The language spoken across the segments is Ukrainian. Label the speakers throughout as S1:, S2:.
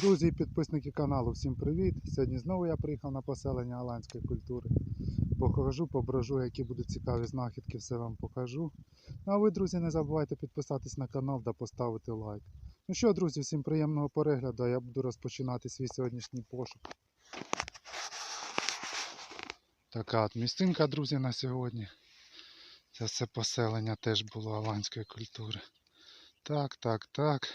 S1: Друзі і підписники каналу, всім привіт! Сьогодні знову я приїхав на поселення голландської культури. Похожу, поброжу, які будуть цікаві знахідки, все вам покажу. Ну а ви, друзі, не забувайте підписатись на канал та поставити лайк. Ну що, друзі, всім приємного перегляду, я буду розпочинати свій сьогоднішній пошук. Така от місцинка, друзі, на сьогодні. Це все поселення теж було голландської культури. Так, так, так.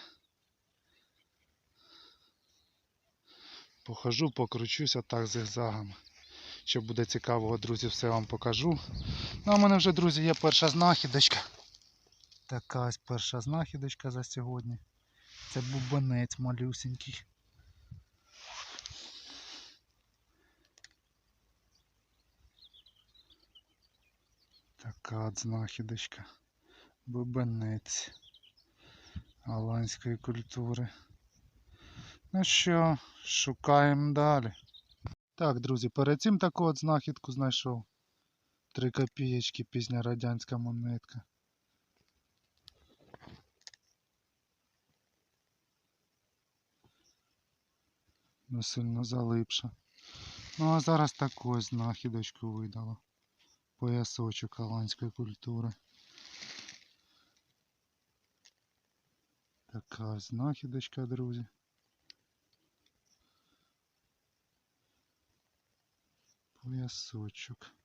S1: Похожу, покручуся так зигзагами. Що буде цікавого, друзі, все вам покажу. Ну, а в мене вже, друзі, є перша знахідочка. Така ось перша знахідочка за сьогодні. Це бубенець малюсенький. Така знахідочка. Бубенець голландської культури. Ну що, шукаємо далі. Так, друзі, перед цим таку от знахідку знайшов. Три копієчки, пізня радянська монетка. Не сильно залипша. Ну а зараз таку знахідочку видало. Поясочок голландської культури. Така знахідочка, друзі. Поясочок.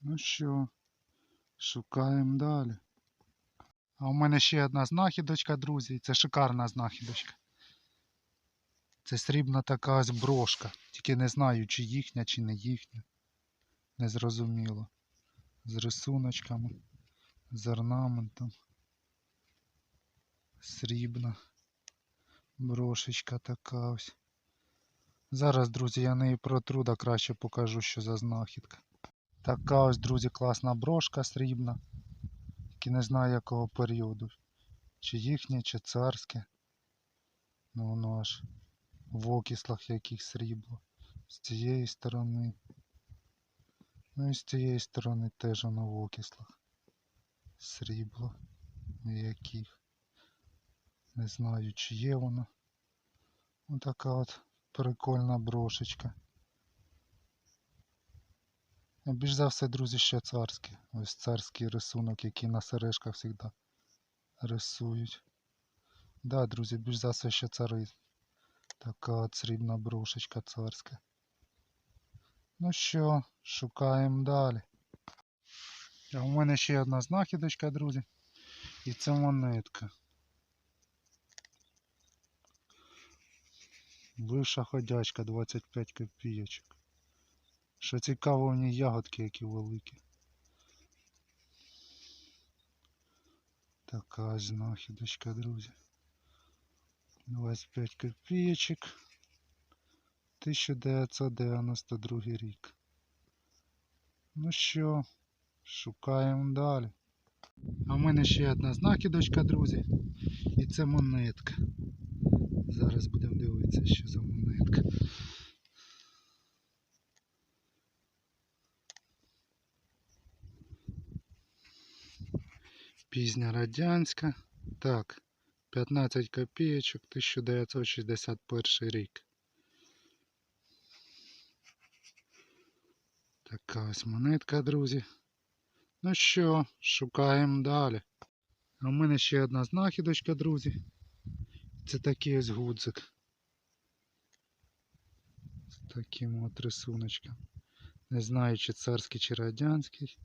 S1: Ну що, шукаємо далі. А у мене ще одна знахідочка, друзі. Це шикарна знахідочка. Це срібна така брошка. Тільки не знаю, чи їхня, чи не їхня. Незрозуміло. З рисуночками, з орнаментом. Срібна. Брошечка така ось. Зараз, друзі, я неї протру, да краще покажу, що за знахідка. Така ось, друзі, класна брошка срібна. Тільки не знаю якого періоду. Чи їхнє, чи царське. Ну воно аж в окислах яких срібло. З цієї сторони. Ну і з цієї сторони теж воно в окислах. Срібло. Яких. Не знаю, чи є воно. Ось така от прикольна брошечка. Більш за все, друзі, ще царське. Ось царський рисунок, який на сережках завжди рисують. Да, друзі, більш за все ще цари. Така от срібна брошечка царська. Ну що, шукаємо далі. А у мене ще одна знахідочка, друзі. І це монетка. Бивша ходячка 25 копійочок. Що цікаво, у ній ягодки які великі. Така знахідочка, друзі. 25 копійочок. 1992 рік. Ну що, шукаємо далі. А в мене ще одна знахідочка, друзі. І це монетка. Зараз будемо дивитися, що за монетка. Пізня радянська. Так, 15 копійочок, 1961 рік. Така ось монетка, друзі. Ну що, шукаємо далі. А в мене ще одна знахідочка, друзі. Це такий ось гудзик. З таким от рисуночком. Не знаю, чи царський, чи радянський.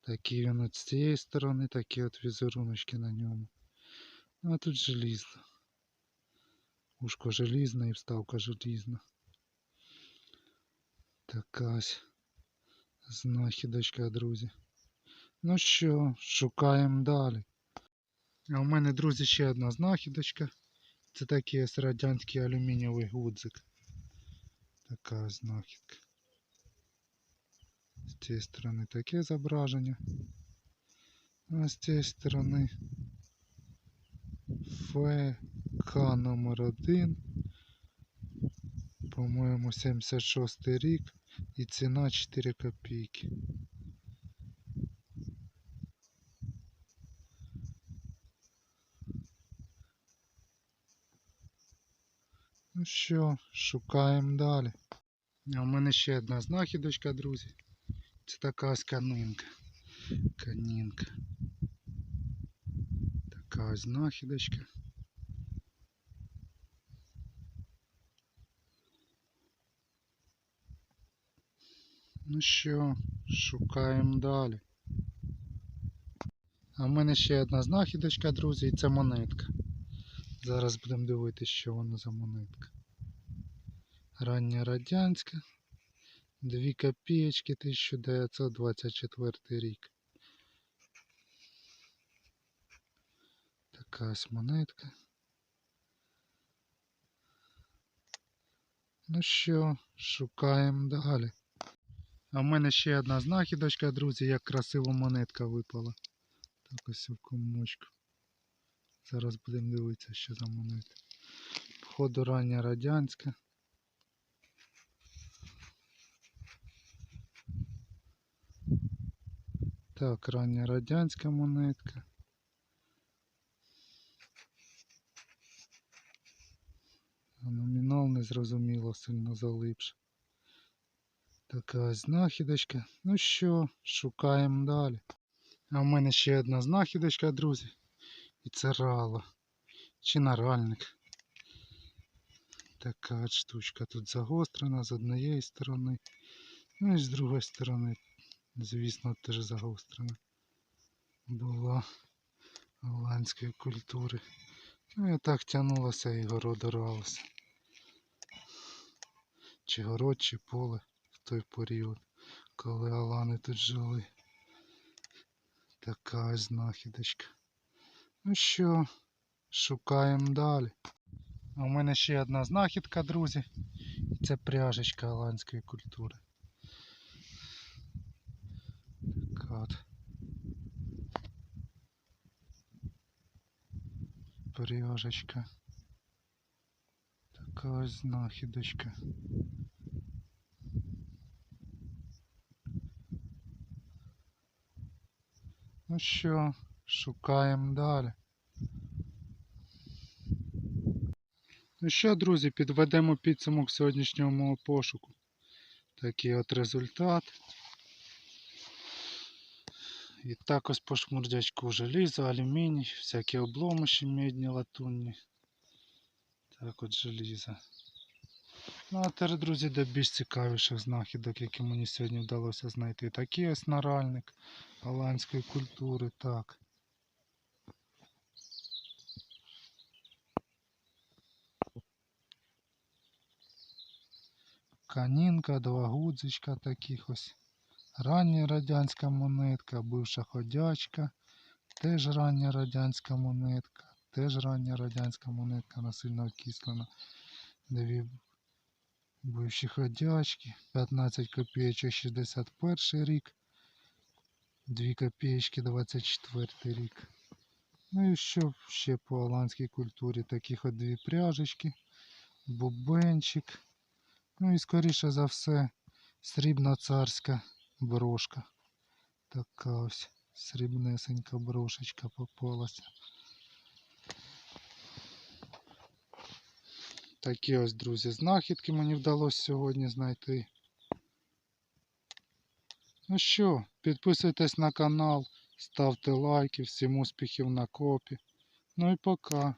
S1: Такий він от з цієї сторони, такі от візеруночки на ньому. Ну а тут желізно. Ушко желізне і вставка желізна. Така ось знахідочка, друзі. Ну що, шукаємо далі. А у мене, друзі, ще одна знахідочка. Це такий ось радянський алюмінієвий гудзик. Така знахідка. З цієї сторони таке зображення. А з цієї сторони ФК номер 1 По-моєму, 76 рік і ціна 4 копійки. Ну що, шукаємо далі. А в мене ще одна знахідочка, друзі. Це така ось канинка. Канінка. Така ось знахідочка. Ну що, шукаємо далі. А в мене ще одна знахідочка, друзі, і це монетка. Зараз будемо дивитися, що воно за монетка. Рання радянська. 2 копієчки 1924 рік. Така ось монетка. Ну що, шукаємо далі. А в мене ще одна знахідочка, друзі, як красиво монетка випала. Так ось в комочку. Зараз будемо дивитися, що за монета. Походу рання радянська. Так, рання радянська монетка. А Номінал незрозуміло, сильно залипше. Така знахідочка. Ну що, шукаємо далі. А в мене ще одна знахідочка, друзі. І це рало. Чи наральник. Така штучка тут загострена з однієї сторони. Ну і з другої сторони, звісно, теж загострена. Була голландської культури. Ну і так тягнулося і город городоралося. Чи город, чи поле в той період, коли алани тут жили. Така знахідочка. Ну що, шукаємо далі. А у мене ще одна знахідка, друзі. І це пряжечка голландської культури. Така от. Пряжечка. Така ось знахідочка. Ну що, шукаємо далі. Ну що, друзі, підведемо підсумок сьогоднішнього мого пошуку. Такий от результат. І також по шмурдячку желізо, алюміній, всякі обломиші медні, латунні. Так от желізо. Ну а тепер, друзі, до більш цікавіших знахідок, які мені сьогодні вдалося знайти. Такий ось наральник голландської культури, так. Канінка, два гудзичка таких ось. Рання радянська монетка, бивша ходячка, теж рання радянська монетка, теж рання радянська монетка, насильно окислена. Дві бивші ходячки, 15 копійочок 61 рік, 2 копійки 24 рік. Ну і що ще по голландській культурі? Таких от дві пряжечки, бубенчик. Ну і скоріше за все срібна царська брошка. Така ось срібнесенька брошечка попалася. Такі ось, друзі, знахідки мені вдалося сьогодні знайти. Ну що, підписуйтесь на канал, ставте лайки, всім успіхів на копі. Ну і пока.